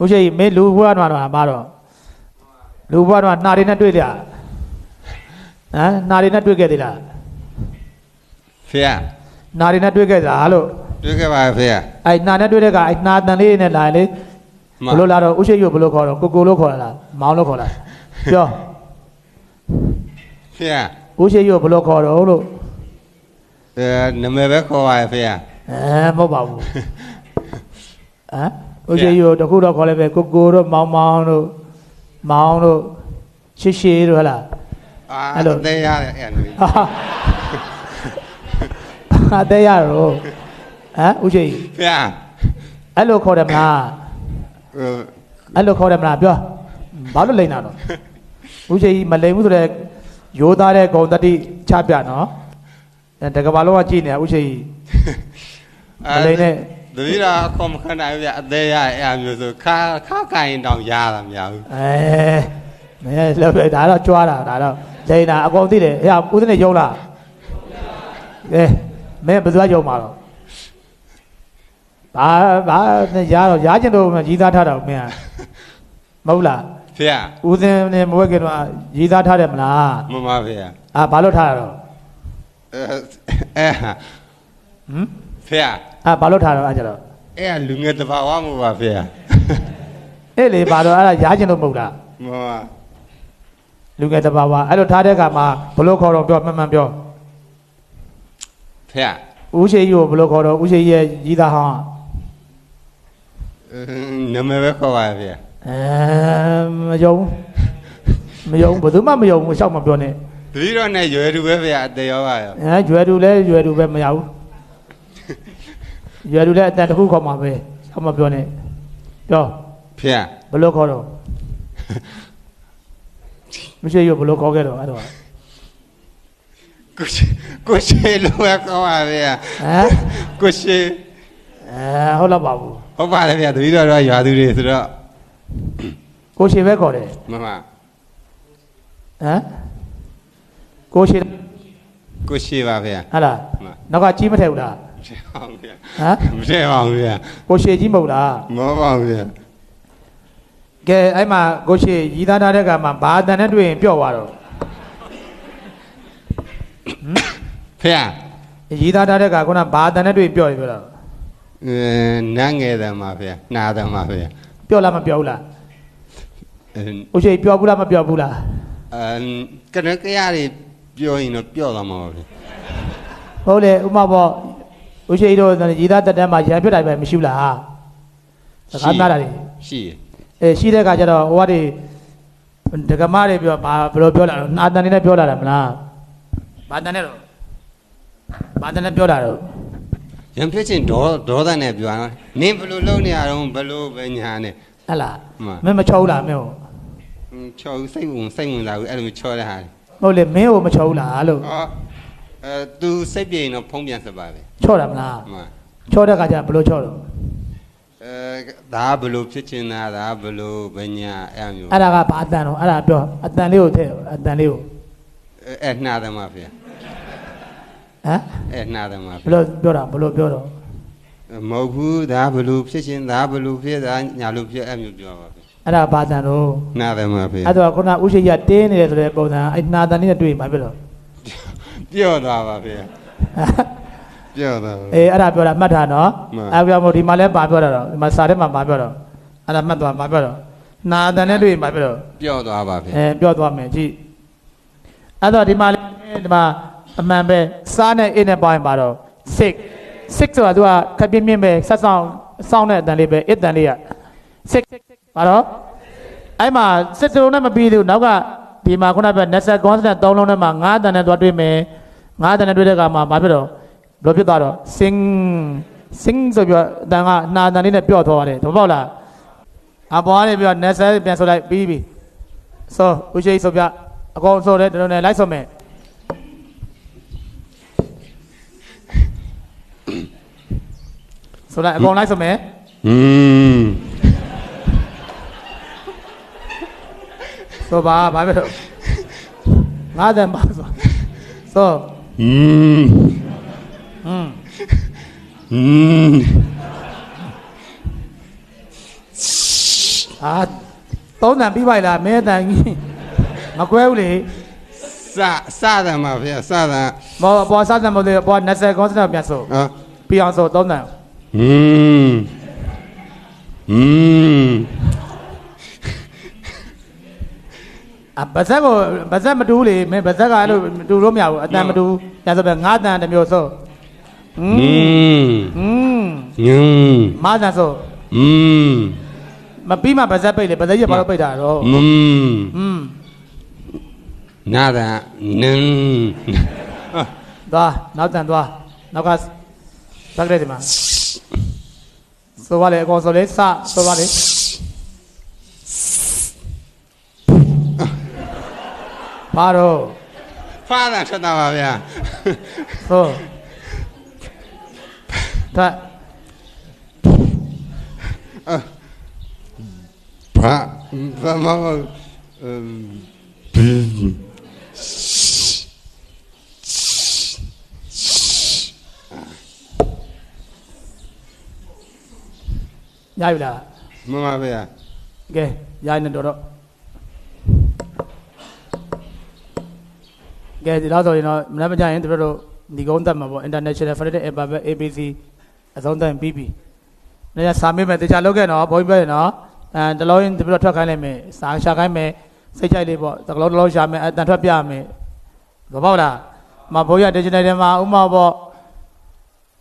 ဦးရှိမင်းလူဘွားတော့တော့မှာတော့လူဘွားတော့နှာတွေနဲ့တွေ့ကြဟမ်နှာတွေနဲ့တွေ့ခဲ့သေးလားဖေရနှာတွေနဲ့တွေ့ခဲ့တာလို့တွေ့ခဲ့ပါဖေရအဲ့နှာနဲ့တွေ့တဲ့ကအဲ့နှာတန်လေးနဲ့လာရင်လေမှဘလို့လာတော့ဦးရှိကိုဘလို့ခေါ်တော့ကိုကိုလို့ခေါ်လာလားမောင်လို့ခေါ်လာပြောဖေရဦးရှိကိုဘလို့ခေါ်တော့လို့အဲနာမည်ပဲခေါ်ပါဖေရအဲမဟုတ်ပါဘူးဟမ် ဦးရှိကိုတခုတော့ခေါ်လိုက်ပဲကိုကိုတို့မောင်မောင်တို့မောင်တို့ရှေ့ရှေ့တို့ဟဲ့လားအာအဲ့လိုသိရတယ်အဲ့လိုဟာဟာတဲ့ရတော့ဟမ်ဦးရှိဖေရအဲ့လိုခေါ်တယ်မလားဟိုအဲ့လိုခေါ်တယ်မလားပြောဘာလို့လိန်တာတော့ဦးရှိမလိန်ဘူးဆိုတော့ရိုးသားတဲ့ဂုံတတိချပြနော်အဲတကဘာလုံးကကြည့်နေတာဦးရှိမလိန်နဲ့ တပည့်တော်အခေါ်မခံနိုင်ဘူးဗျအသေးရအဲ့အမျိုးဆိုခါခါကိုင်တောင်ရတာမရဘူးအဲမင်းလည်းပဲဒါတော့ကြွားတာဒါတော့လိန်တာအကုန်သိတယ်ဟဲ့ဦးစနေယုံလားကဲမင်းဘယ်သူကယုံမှာတော့ဘာဘာနဲ့ရားတော့ရားကျင်တော့ရည်သားထားတာမင်းကမဟုတ်လားဖေရဦးစင်းနဲ့မဝက်ကတော့ရည်သားထားတယ်မလားမမဖေရအာဘာလို့ထားတာတော့အဲအဲဟာဟမ်ဖေရ အာဘာလို့ထားတော့အဲ့ကြတော့အဲ့ကလူငယ်တဘာဝမဟုတ်ပါဖေရအဲ့လေဘာတော့အဲ့ဒါရားကျင်လို့မဟုတ်လားမမလူငယ်တစ်ပါးပါအဲ့လိုထားတဲ့အခါမှာဘလို့ခေါ်တော့ပြောမှန်မှန်ပြောဖေရဦးရှိကြီးကိုဘလို့ခေါ်တော့ဦးရှိကြီးရဲ့ရည်သားဟောင်းနာမည်ပဲခေါ်ပါဖေရအဲမယုံမယုံဘယ်သူမှမယုံဘူးရှောက်မပြောနဲ့တပည့်တော်နဲ့ရွယ်သူပဲဖေရအသေးရောပါရောအဲရွယ်သူလဲရွယ်သူပဲမရဘူး ရွယ်သူလဲအတန်တစ်ခုခေါ်မှာပဲရှောက်မပြောနဲ့ပြောဖေရဘလို့ခေါ်တော့မရှိရဘလို့ခေါ်ခဲ့တော့အဲ့တော့ကိုရှိကိုရှိလိုပဲခေါ်ပါဖေရဟမ်ကိုရှိအဲဟုတ်တော့ပါဘူးဟုတ်ပါတယ်ဖေရတပည့်တော်တော့ရွာသူတွေဆိုတော့ကိုရှိပဲခေါ်တယ်မမဟမ်ကိုရှိကိုရှိပါဖေရဟဟလားမှန်နောက်ကကြီးမထည့်ဘူးလား မထည့်ပါဘူးဖေရဟမ်မထည့်ပါဘူးဖေရကိုရှိကြီးမဟုတ်လားမဟုတ်ပါဘူးဖေရကဲအဲ့မှာကိုရှိရီးသားထားတဲ့ကမှာဘာအတန်နဲ့တွေ့ရင်ပြော့သွားတော့ဖေရရီးသားထားတဲ့ကခုနဘာအတန်နဲ့တွေ့ရင်ပြော့ရင်ပြောတော့အဲနန်းငယ်တယ်မှာဖေရနာတယ်မှာဖေရပြော့လားမပြော့ဘူးလားအဲကိုရှိပြော့ဘူးလားမပြော့ဘူးလားအဲကနကရတွေပြောရင်တော့ပြောတော့မှာပါဖေဟုတ်လေဥမာပေါ့ ကိုရှိတို့ရီးသားတက်တန်းမှာရံပြတ်တိုင်းပဲမရှိဘူးလားစကားများတာတွေရှိရအဲရှိတဲ့ကကျတော့ဟိုကတွေဒကမတွေပြောဘာဘယ်လိုပြောလာတော့နာတန်နေနဲ့ပြောလာတာမလားဘာတန်နဲ့တော့ဘာတန်နဲ့ပြောလာတော့ရံဖြစ်ချင်းဒေါဒေါသနဲ့ပြောတာနင်းဘယ်လိုလုပ်နေရတော့ဘယ်လိုပဲညာနဲ့ဟဲ့လားမှန်မင်းမချောဘူးလားမင်းကိုချော်စိတ်ဝင်စိတ်ဝင်လာဘူးအဲ့လိုချော်တဲ့ဟာဟုတ်လေမင်းကိုမချောဘူးလားလို့ အော်အဲ तू စိတ်ပြေရင်တော့ဖုံးပြန်စပါပဲချောတာမလားမှန်ချောတဲ့ကကျဘယ်လိုချောတော့အဲဒါဘယ်လိုဖြစ်ချင်တာဒါဘယ်လိုပဲညာအဲ့မျိုးအဲ့ဒါကဘာအတန်တော့အဲ့ဒါပြောအတန်လေးကိုထည့်အတန်လေးကိုအဲ့နှာတယ်မှာဖေဟမ်အဲ့နှာတယ်မှာဘဖေယ်လိုပြောတာဘယ်လိုပြောတော့မဟုတ်ဘူးဒါဘယ်လိုဖြစ်ချင်ဒါဘယ်လိုဖြစ်ဒါညာလိုဖြစ်အဲ့မျိုးပြောပါဖေအဲ့ဒါဘာအတန်တော့နှာတယ်မှာဖေအဲ့တော့ခုနဥရှိကြီးကတင်းနေတယ်ဆိုတဲ့ပုံစံအဲ့နာတန်လေးနဲ့တွေ့ရင်ဘာဖြစ်တော့ ပြောသွားပါဖေပြောသွားပါအေးအဲ့ဒါပြောတာမှတ်ထားနော်မှန်အဲ့ပြောမို့ဒီမှာလည်းပါပြောတာတော့ဒီမှာစာထဲမှာပါပြောတော့အဲ့ဒါမှတ်သွားပါပြောတော့နာတန်နဲ့တွေ့ရင်ဘာဖြစ်တော့ပြောသွားပါဖေအဲပြောသွားမယ်ကြည့်အဲ့တော့ဒီမှာလည်းဒီမှာအမှန်ပဲစားနဲ့အိတ်နဲ့ပေါင်းပါတော့ sick sick ဆိုတာသူကခပ်ပြင်းပြင်းပဲဆက်ဆောင်စောင်းတဲ့အတန်လေးပဲအတန်လေးက sick ပါတော့အဲ့မှာစစ်တုံးနဲ့မပြီးသေးဘူးနောက်ကဒီမှာခုနကပဲ nested consonant သုံးလုံးနဲ့မှာငါးတန်နဲ့သွားတွေ့မယ် ငါးတန်နဲ့တွေ့တဲ့အခါမှာဘာဖြစ်တော့ဘယ်လိုဖြစ်သွားတော့ sing sing ဆိုပြီးတော့အတန်ကနှာတန်လေးနဲ့ပြော့သွားတယ်သဘောပေါက်လားအပေါ်ကနေပြီးတော့ nested ပြန်ဆိုလိုက်ပြီးပြီဆိုဦးရှိဆိုပြအကောင်ဆိုတဲ့တလုံးနဲ့လိုက်ဆိုမယ်ဆိုလိုက်အကောင်လိုက်ဆိုမယ်อืมဆိုပါဘာပဲတော့ငါးတန်ပါဆိုဆို อืม อืม อืม ဟာသုံးတန်ပြီးပါလားမင်းအတန်ကြီးမကွဲဘူးလေ စစတယ်မှာဗျာစတယ် မောပေါ်စားတယ်မလို့ပေါ်20ကောစတော့ပြန်ဆို ဟော ပြီးအောင်ဆိုသုံးတန် อืมอืม အဗဇက်ကိုဗဇက်မတူးလေမင်းဗဇက်ကအဲ့လိုမတူလို့မရဘူးအတန်မတူပြန်ဆိုပြန်ငါးတန်တစ်မျိုးဆိုอื อื ม ม อืม อืม မတန်ဆို อืม မပြီးမှဗဇက်ပိတ်လေဗဇက်ကြီးဘာလို့ပိတ်တာတော့ อืม อืม နာဒနင်း သွားနောက်တန်သွားနောက်ကသက်ကလေးဒီမှာဆိုပါလေအကောင်ဆိုလေစဆိုပါလေ ဘာတော့ဖားတာထွက်တာပါဗျာဆိုထွက်ဘာဘာမအမ်ဘီရပြီလားမမဗျာကဲရနေတော့ ကဲဒီတော့ဆိုရင်တော့မနက်မကြရင်တို့တို့ဒီကုန်းတက်မှာပေါ့ International Federal Alphabet ABC အဆုံးတက်ပြီးပြီ။နေ့စာမေးမယ်တခြားလုပ်ခဲ့နော်ဘုန်းကြီးပြောရင်နော်အဲတလုံးရင်တို့ထွက်ခိုင်းလိုက်မယ်စာရှာခိုင်းမယ်စိတ်ကြိုက်လေးပေါ့တကလုံးတလုံးရှာမယ်အတန်ထွက်ပြမယ်သဘောလားမဘုန်းကြီး digital ထဲမှာဥမာပေါ့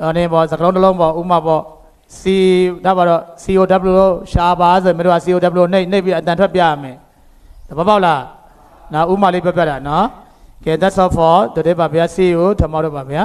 ဟိုနေပေါ့စကလုံးတလုံးပေါ့ဥမာပေါ့ C ဒါပါတော့ COW လို့ရှာပါဆိုရင်မတို့က COW နှိပ်နှိပ်ပြီးအတန်ထွက်ပြရမယ်သဘောပေါက်လားနော်ဥမာလေးပြပြတာနော် ကဲ that's all for today ပါဗျာ see you tomorrow ပါဗျာ